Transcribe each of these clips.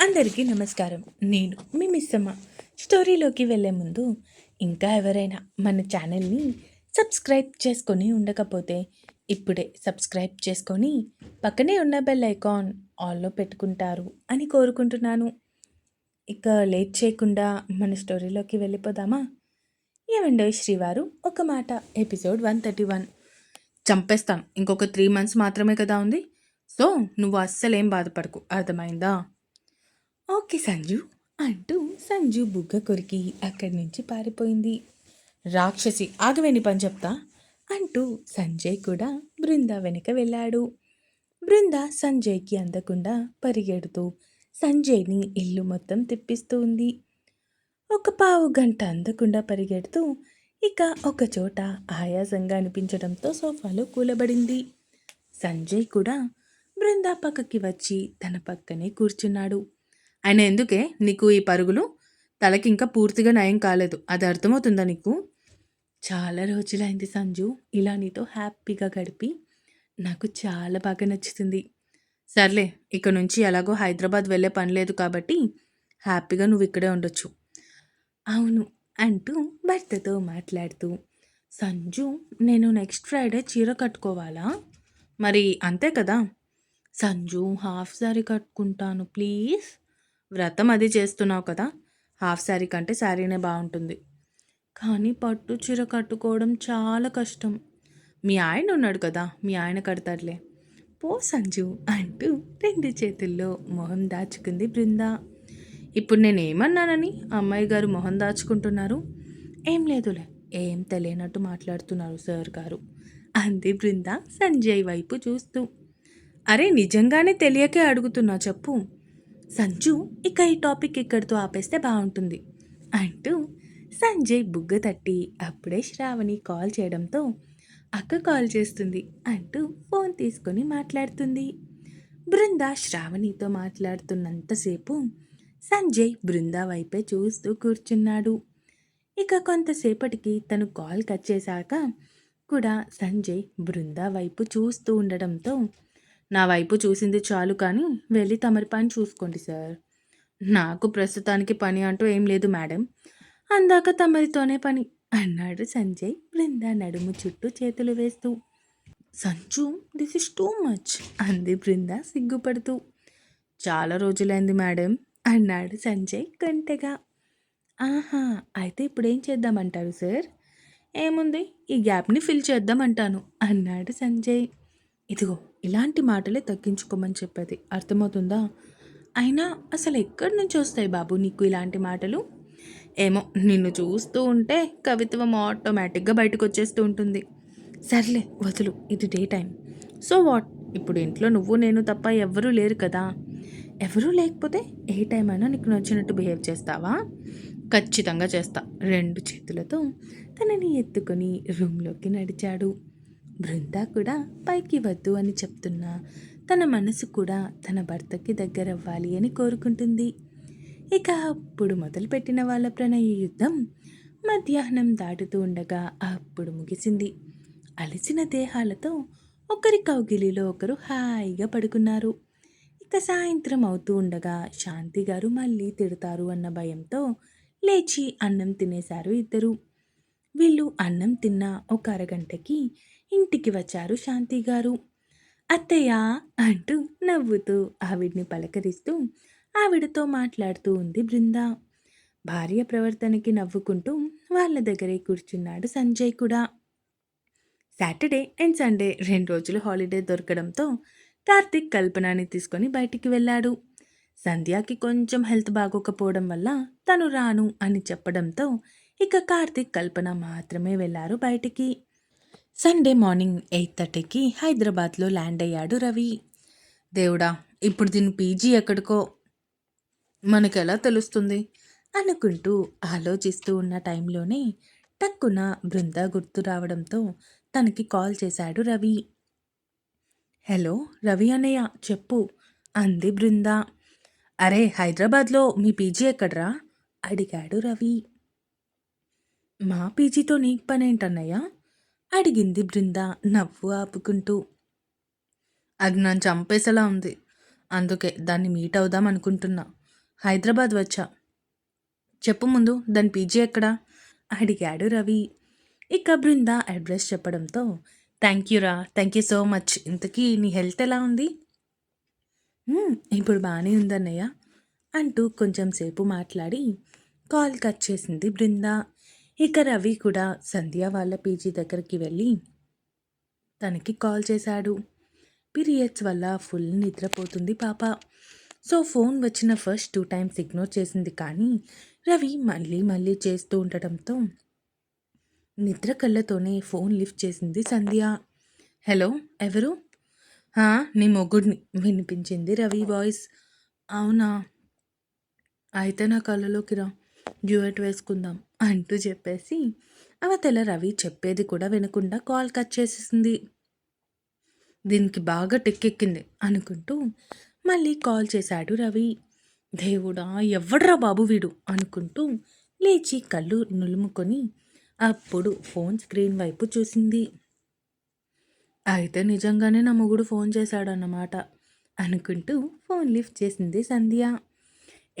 అందరికీ నమస్కారం. నేను మీ మిస్సమ్మ. స్టోరీలోకి వెళ్ళే ముందు ఇంకా ఎవరైనా మన ఛానల్ని సబ్స్క్రైబ్ చేసుకొని ఉండకపోతే ఇప్పుడే సబ్స్క్రైబ్ చేసుకొని పక్కనే ఉన్న బెల్ ఐకాన్ ఆల్లో పెట్టుకుంటారు అని కోరుకుంటున్నాను. ఇక లేట్ చేయకుండా మన స్టోరీలోకి వెళ్ళిపోదామా? ఏమండో శ్రీవారు ఒక మాట. Episode one thirty one. చంపేస్తాను ఇంకొక త్రీ మంత్స్ మాత్రమే కదా ఉంది. సో నువ్వు అస్సలేం బాధపడకు. అర్థమైందా? ఓకే సంజు అంటూ సంజు బుగ్గ కొరికి అక్కడి నుంచి పారిపోయింది. రాక్షసి ఆగవేని పని చెప్తా అంటూ సంజయ్ కూడా బృంద వెనుక వెళ్ళాడు. బృంద సంజయ్కి అందకుండా పరిగెడుతూ సంజయ్ని ఇల్లు మొత్తం తిప్పిస్తూ ఉంది ఒక పావు గంట అందకుండా పరిగెడుతూ ఇక ఒక చోట ఆయాసంగా అనిపించడంతో సోఫాలో కూలబడింది. సంజయ్ కూడా బృందా పక్కకి వచ్చి తన పక్కనే కూర్చున్నాడు. ఆయన ఎందుకే నీకు ఈ పరుగులు? తలకి ఇంకా పూర్తిగా నయం కాలేదు. అది అర్థమవుతుందా నీకు? చాలా రోజులైంది సంజు. ఇలా నీతో హ్యాపీగా గడిపి నాకు చాలా బాగా నచ్చుతుంది. సర్లే ఇక నుంచి ఎలాగో హైదరాబాద్ వెళ్ళే పని లేదు కాబట్టి హ్యాపీగా నువ్వు ఇక్కడే ఉండొచ్చు. అవును అంటూ భర్తతో మాట్లాడుతూ సంజు నేను నెక్స్ట్ ఫ్రైడే చీర కట్టుకోవాలా? మరి అంతే కదా? సంజు హాఫ్ శారీ కట్టుకుంటాను ప్లీజ్. వ్రతం అది చేస్తున్నావు కదా హాఫ్ శారీ కంటే శారీనే బాగుంటుంది. కానీ పట్టు చీర కట్టుకోవడం చాలా కష్టం. మీ ఆయన ఉన్నాడు కదా మీ ఆయన కడతాడులే. పో సంజు అంటూ రెండు చేతుల్లో మొహం దాచుకుంది బృంద. ఇప్పుడు నేను ఏమన్నానని అమ్మాయి గారు మొహం దాచుకుంటున్నారు? ఏం లేదులే ఏం తెలియనట్టు మాట్లాడుతున్నారు సార్ గారు అంది బృంద సంజయ్ వైపు చూస్తూ. అరే నిజంగానే తెలియకే అడుగుతున్నా చెప్పు. సంజు ఇక ఈ టాపిక్ ఇక్కడితో ఆపేస్తే బాగుంటుంది. అంటూ సంజయ్ బుగ్గ తట్టి అప్పుడే శ్రావణి కాల్ చేయడంతో అక్క కాల్ చేస్తుంది అంటూ ఫోన్ తీసుకొని మాట్లాడుతుంది. బృంద శ్రావణితో మాట్లాడుతున్నంతసేపు సంజయ్ బృంద వైపే చూస్తూ కూర్చున్నాడు. ఇక కొంతసేపటికి తను కాల్ కట్ చేశాక కూడా సంజయ్ బృంద వైపు చూస్తూ ఉండడంతో నా వైపు చూసింది చాలు కానీ వెళ్ళి తమరి పని చూసుకోండి సార్. నాకు ప్రస్తుతానికి పని అంటూ ఏం లేదు మేడం. అందాక తమరితోనే పని అన్నాడు సంజయ్ బృంద నడుము చుట్టూ చేతులు వేస్తూ. సంచు దిస్ ఇస్ టూ మచ్ అంది బృంద సిగ్గుపడుతూ. చాలా రోజులైంది మేడం అన్నాడు సంజయ్ గంటగా ఆహా అయితే ఇప్పుడు ఏం చేద్దామంటారు సార్? ఏముంది ఈ గ్యాప్ని ఫిల్ చేద్దామంటాను అన్నాడు సంజయ్. ఇదిగో ఇలాంటి మాటలే తగ్గించుకోమని చెప్పేది. అర్థమవుతుందా? అయినా అసలు ఎక్కడి నుంచి వస్తాయి బాబు నీకు ఇలాంటి మాటలు? ఏమో నిన్ను చూస్తూ ఉంటే కవిత్వం ఆటోమేటిక్గా బయటకు వచ్చేస్తూ ఉంటుంది. సర్లే వదులు ఇది డే టైం. So what? ఇప్పుడు ఇంట్లో నువ్వు నేను తప్ప ఎవ్వరూ లేరు కదా? ఎవరూ లేకపోతే ఏ టైం అయినా నీకు నచ్చినట్టు బిహేవ్ చేస్తావా? ఖచ్చితంగా చేస్తా. రెండు చేతులతో తనని ఎత్తుకొని రూమ్లోకి నడిచాడు. బృందా కూడా పైకి వద్దు అని చెప్తున్నా. తన మనసు కూడా తన భర్తకి దగ్గరవ్వాలి అని కోరుకుంటుంది. ఇక అప్పుడు మొదలుపెట్టిన వాళ్ళ ప్రణయ యుద్ధం మధ్యాహ్నం దాటుతూ ఉండగా అప్పుడు ముగిసింది. అలిసిన దేహాలతో ఒకరి కౌగిలిలో ఒకరు హాయిగా పడుకున్నారు. ఇక సాయంత్రం అవుతూ ఉండగా శాంతి గారు మళ్ళీ తిడతారు అన్న భయంతో లేచి అన్నం తినేశారు ఇద్దరు. వీళ్ళు అన్నం తిన్న ఒక అరగంటకి ఇంటికి వచ్చారు శాంతి గారు. అత్తయ్య అంటూ నవ్వుతూ ఆవిడ్ని పలకరిస్తూ ఆవిడతో మాట్లాడుతూ ఉంది బృంద. భార్య ప్రవర్తనకి నవ్వుకుంటూ వాళ్ళ దగ్గరే కూర్చున్నాడు సంజయ్ కూడా. సాటర్డే అండ్ సండే రెండు రోజులు హాలిడే దొరకడంతో కార్తిక్ కల్పనని తీసుకొని బయటికి వెళ్ళాడు. సంధ్యాకి కొంచెం హెల్త్ బాగోకపోవడం వల్ల తను రాను అని చెప్పడంతో ఇక కార్తిక్ కల్పన మాత్రమే వెళ్ళారు బయటికి. సండే మార్నింగ్ ఎయిట్ థర్టీకి హైదరాబాద్లో ల్యాండ్ అయ్యాడు రవి. దేవుడా ఇప్పుడు దీని పీజీ ఎక్కడికో? మనకెలా తెలుస్తుంది? అనుకుంటూ ఆలోచిస్తూ ఉన్న టైంలోనే టక్కున బృంద గుర్తు రావడంతో తనకి కాల్ చేశాడు రవి. హలో రవి అన్నయ్య చెప్పు అంది బృంద. అరే హైదరాబాద్లో మీ పీజీ ఎక్కడ్రా? అడిగాడు రవి. మా పీజీతో నీకు పనేంటన్నయ్య? అడిగింది బృంద నవ్వు ఆపుకుంటూ. అది నన్ను చంపేసేలా ఉంది. అందుకే దాన్ని మీట్ అవుదాం అనుకుంటున్నా. హైదరాబాద్ వచ్చా? చెప్పు ముందు దాని పీజీ ఎక్కడా? అడిగాడు రవి. ఇక బృంద అడ్రస్ చెప్పడంతో థ్యాంక్ యూ రా థ్యాంక్ యూ సో మచ్. ఇంతకీ నీ హెల్త్ ఎలా ఉంది? ఇప్పుడు బాగానే ఉందన్నయ్య అంటూ కొంచెం సేపు మాట్లాడి కాల్ కట్ చేసింది బృందా. ఇక రవి కూడా సంధ్య వాళ్ళ పీజీ దగ్గరికి వెళ్ళి తనకి కాల్ చేశాడు. పీరియడ్స్ వల్ల ఫుల్ నిద్రపోతుంది పాప. సో ఫోన్ వచ్చిన ఫస్ట్ టూ టైమ్స్ ఇగ్నోర్ చేసింది కానీ రవి మళ్ళీ మళ్ళీ చేస్తూ ఉండటంతో నిద్ర కళ్ళతోనే ఫోన్ లిఫ్ట్ చేసింది సంధ్య. హలో ఎవరు? నీ మొగుడిని వినిపించింది రవి వాయిస్. అవునా? అయితే నా కళ్ళలోకి రా డ్యూయట్ వేసుకుందాం. అంటూ చెప్పేసి అవతల రవి చెప్పేది కూడా వినకుండా కాల్ కట్ చేసేసింది. దీనికి బాగా టెక్కెక్కింది అనుకుంటూ మళ్ళీ కాల్ చేశాడు రవి. దేవుడా ఎవడ్రా బాబు వీడు అనుకుంటూ లేచి కళ్ళు నులుముకొని అప్పుడు ఫోన్ స్క్రీన్ వైపు చూసింది. అయితే నిజంగానే నా మొగుడు ఫోన్ చేశాడన్నమాట అనుకుంటూ ఫోన్ లిఫ్ట్ చేసింది సంధ్య.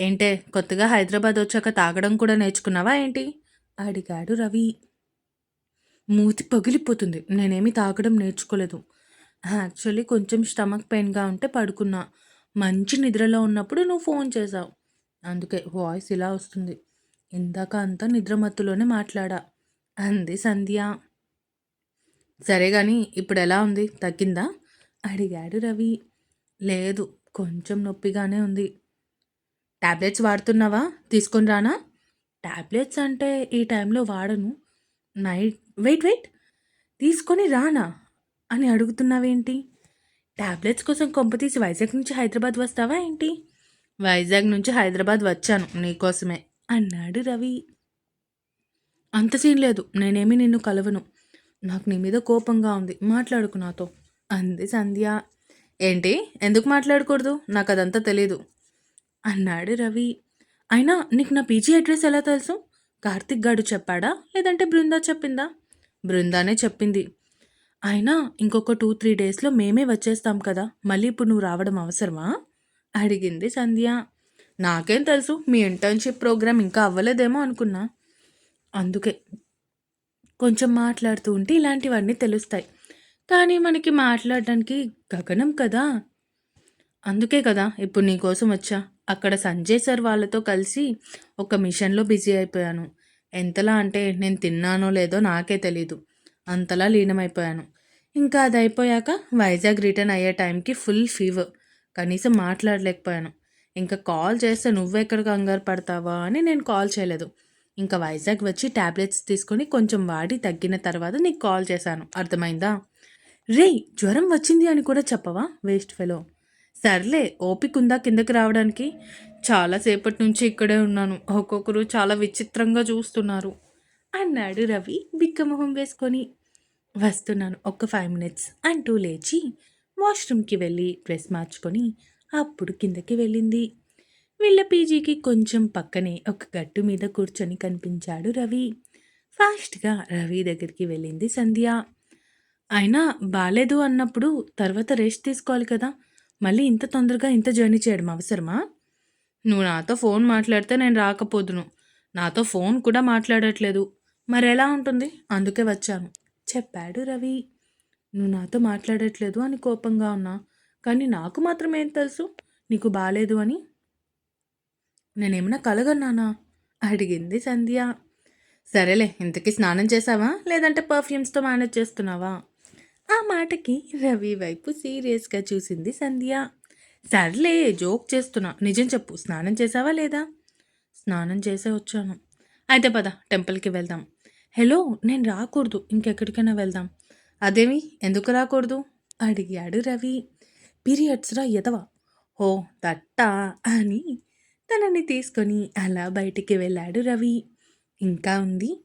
ఏంటే కొత్తగా హైదరాబాద్ వచ్చాక తాగడం కూడా నేర్చుకున్నావా ఏంటి? అడిగాడు రవి. మూతి పగిలిపోతుంది. నేనేమి తాగడం నేర్చుకోలేదు. యాక్చువల్లీ కొంచెం స్టమక్ పెయిన్గా ఉంటే పడుకున్నా. మంచి నిద్రలో ఉన్నప్పుడు నువ్వు ఫోన్ చేసావు అందుకే వాయిస్ ఇలా వస్తుంది. ఇందాక అంతా నిద్రమత్తులోనే మాట్లాడా? అంది సంధ్య. సరే కానీ ఇప్పుడు ఎలా ఉంది? తగ్గిందా? అడిగాడు రవి. లేదు కొంచెం నొప్పిగానే ఉంది. ట్యాబ్లెట్స్ వాడుతున్నావా? తీసుకొని రానా? ట్యాబ్లెట్స్ అంటే ఈ టైంలో వాడను. Night wait wait. తీసుకొని రానా? అని అడుగుతున్నావేంటి? టాబ్లెట్స్ కోసం కొంపతీసి వైజాగ్ నుంచి హైదరాబాద్ వస్తావా ఏంటి? వైజాగ్ నుంచి హైదరాబాద్ వచ్చాను నీకోసమే అన్నాడు రవి. అంత సీన్ లేదు నేనేమి నిన్ను కలవను. నాకు నీ మీద కోపంగా ఉంది మాట్లాడుకు నాతో అంది సంధ్య. ఏంటి? ఎందుకు మాట్లాడకూడదు? నాకు అదంతా తెలీదు. అన్నాడు రవి. అయినా నీకు నా పీజీ అడ్రస్ ఎలా తెలుసు? కార్తిక్ గాడు చెప్పాడా? లేదంటే బృందా చెప్పిందా? బృందానే చెప్పింది. అయినా ఇంకొక టూ త్రీ డేస్లో మేమే వచ్చేస్తాం కదా మళ్ళీ ఇప్పుడు నువ్వు రావడం అవసరమా? అడిగింది సంధ్య. నాకేం తెలుసు మీ ఇంటర్న్షిప్ ప్రోగ్రామ్ ఇంకా అవ్వలేదేమో అనుకున్నా. అందుకే కొంచెం మాట్లాడుతూ ఉంటే ఇలాంటివన్నీ తెలుస్తాయి. కానీ మనకి మాట్లాడడానికి గగనం కదా. అందుకే కదా ఇప్పుడు నీకోసం వచ్చా. అక్కడ సంజయ్ సార్ వాళ్ళతో కలిసి ఒక మిషన్లో బిజీ అయిపోయాను. ఎంతలా అంటే నేను తిన్నానో లేదో నాకే తెలీదు. అంతలా లీనమైపోయాను. ఇంకా అది అయిపోయాక వైజాగ్ రిటర్న్ అయ్యే టైంకి ఫుల్ ఫీవర్. కనీసం మాట్లాడలేకపోయాను. ఇంకా కాల్ చేస్తే నువ్వెక్కడ కంగారు పడతావా అని నేను కాల్ చేయలేదు. ఇంకా వైజాగ్ వచ్చి ట్యాబ్లెట్స్ తీసుకొని కొంచెం వాడి తగ్గిన తర్వాత నీకు కాల్ చేశాను. అర్థమైందా? రే జ్వరం వచ్చింది అని కూడా చెప్పవా? Waste fellow. సర్లే ఓపిక ఉందా కిందకి రావడానికి? చాలాసేపటి నుంచి ఇక్కడే ఉన్నాను. ఒక్కొక్కరు చాలా విచిత్రంగా చూస్తున్నారు. అన్నాడు రవి బిక్కమొహం వేసుకొని. వస్తున్నాను ఒక ఫైవ్ మినిట్స్ అంటూ లేచి వాష్రూమ్కి వెళ్ళి డ్రెస్ మార్చుకొని అప్పుడు కిందకి వెళ్ళింది. వీళ్ళ పీజీకి కొంచెం పక్కనే ఒక గట్టు మీద కూర్చొని కనిపించాడు రవి. ఫాస్ట్గా రవి దగ్గరికి వెళ్ళింది సంధ్య. అయినా బాగాలేదు అన్నప్పుడు తర్వాత రెస్ట్ తీసుకోవాలి కదా. మళ్ళీ ఇంత తొందరగా ఇంత జర్నీ చేయడం అవసరమా? నువ్వు నాతో ఫోన్ మాట్లాడితే నేను రాకపోదును. నాతో ఫోన్ కూడా మాట్లాడట్లేదు. మరి ఎలా ఉంటుంది? అందుకే వచ్చాను. చెప్పాడు రవి. నువ్వు నాతో మాట్లాడట్లేదు అని కోపంగా ఉన్నా. కానీ నాకు మాత్రం ఏం తెలుసు? నీకు బాగాలేదు అని. నేనేమైనా కలగన్నానా? అడిగింది సంధ్య. సరేలే ఇంతకీ స్నానం చేసావా? లేదంటే పర్ఫ్యూమ్స్తో మేనేజ్ చేస్తున్నావా? ఆ మాటకి రవి వైపు సీరియస్గా చూసింది సంధ్య. సర్లే జోక్ చేస్తున్నా. నిజం చెప్పు. స్నానం చేసావా లేదా? స్నానం చేసే వచ్చాను. అయితే పద టెంపుల్కి వెళ్దాం. హలో నేను రాకూడదు. ఇంకెక్కడికైనా వెళ్దాం. అదేమి? ఎందుకు రాకూడదు? అడిగాడు రవి. పీరియడ్స్ రా ఎదవా ఓ దట్టా అని తనని తీసుకొని అలా బయటికి వెళ్ళాడు రవి. ఇంకా ఉంది?